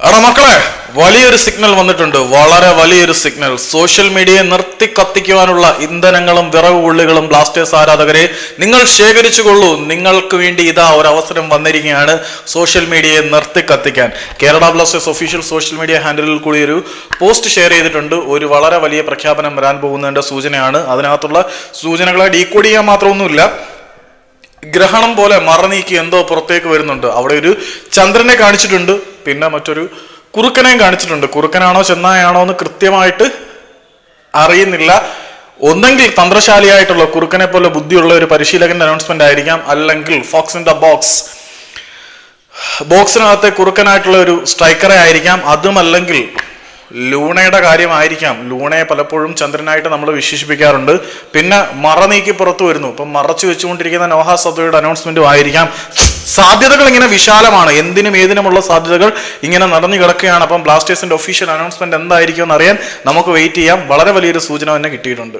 എടാ മക്കളെ വലിയൊരു സിഗ്നൽ വന്നിട്ടുണ്ട്. വളരെ വലിയൊരു സിഗ്നൽ സോഷ്യൽ മീഡിയയെ നിർത്തി കത്തിക്കുവാനുള്ള ഇന്ധനങ്ങളും വിറവ് ഉള്ളികളും ബ്ലാസ്റ്റേഴ്സ് ആരാധകരെ നിങ്ങൾ ശേഖരിച്ചുകൊള്ളൂ. നിങ്ങൾക്ക് വേണ്ടി ഇതാ ഒരു അവസരം വന്നിരിക്കുകയാണ് സോഷ്യൽ മീഡിയയെ നിർത്തി കത്തിക്കാൻ. Kerala Blasters official social media ഹാൻഡിലിൽ കൂടി ഒരു പോസ്റ്റ് ഷെയർ ചെയ്തിട്ടുണ്ട്. ഒരു വളരെ വലിയ പ്രഖ്യാപനം വരാൻ പോകുന്നതിന്റെ സൂചനയാണ്. അതിനകത്തുള്ള സൂചനകളെ ഡീകോഡ് ചെയ്യാൻ മാത്രമൊന്നുമില്ല. ഗ്രഹണം പോലെ മറനീക്കി എന്തോ പുറത്തേക്ക് വരുന്നുണ്ട്. അവിടെ ഒരു ചന്ദ്രനെ കാണിച്ചിട്ടുണ്ട്. പിന്നെ മറ്റൊരു കുറുക്കനെയും കാണിച്ചിട്ടുണ്ട്. കുറുക്കനാണോ ചെന്നായാണോ എന്ന് കൃത്യമായിട്ട് അറിയുന്നില്ല. ഒന്നെങ്കിൽ തന്ത്രശാലിയായിട്ടുള്ള കുറുക്കനെ പോലെ ബുദ്ധിയുള്ള ഒരു പരിശീലകന്റെ അനൗൺസ്മെന്റ് ആയിരിക്കാം. അല്ലെങ്കിൽ ഫോക്സ് ഇൻ ദ ബോക്സ് ബോക്സിനകത്തെ കുറുക്കനായിട്ടുള്ള ഒരു സ്ട്രൈക്കറെ ആയിരിക്കാം. അതുമല്ലെങ്കിൽ ലൂണയുടെ കാര്യമായിരിക്കാം. ലൂണയെ പലപ്പോഴും ചന്ദ്രനായിട്ട് നമ്മൾ വിശേഷിപ്പിക്കാറുണ്ട്. പിന്നെ മറ നീക്കി പുറത്തു വരുന്നു. ഇപ്പം മറച്ചു വെച്ചുകൊണ്ടിരിക്കുന്ന നോഹ അനൗൺസ്മെന്റും ആയിരിക്കാം. സാധ്യതകൾ ഇങ്ങനെ വിശാലമാണ്. എന്തിനും ഏതിനുമുള്ള സാധ്യതകൾ ഇങ്ങനെ നടന്നു കിടക്കുകയാണ്. അപ്പം ബ്ലാസ്റ്റേഴ്സിന്റെ ഒഫീഷ്യൽ അനൗൺസ്മെന്റ് എന്തായിരിക്കും എന്ന് അറിയാൻ നമുക്ക് വെയിറ്റ് ചെയ്യാം. വളരെ വലിയൊരു സൂചന തന്നെ കിട്ടിയിട്ടുണ്ട്.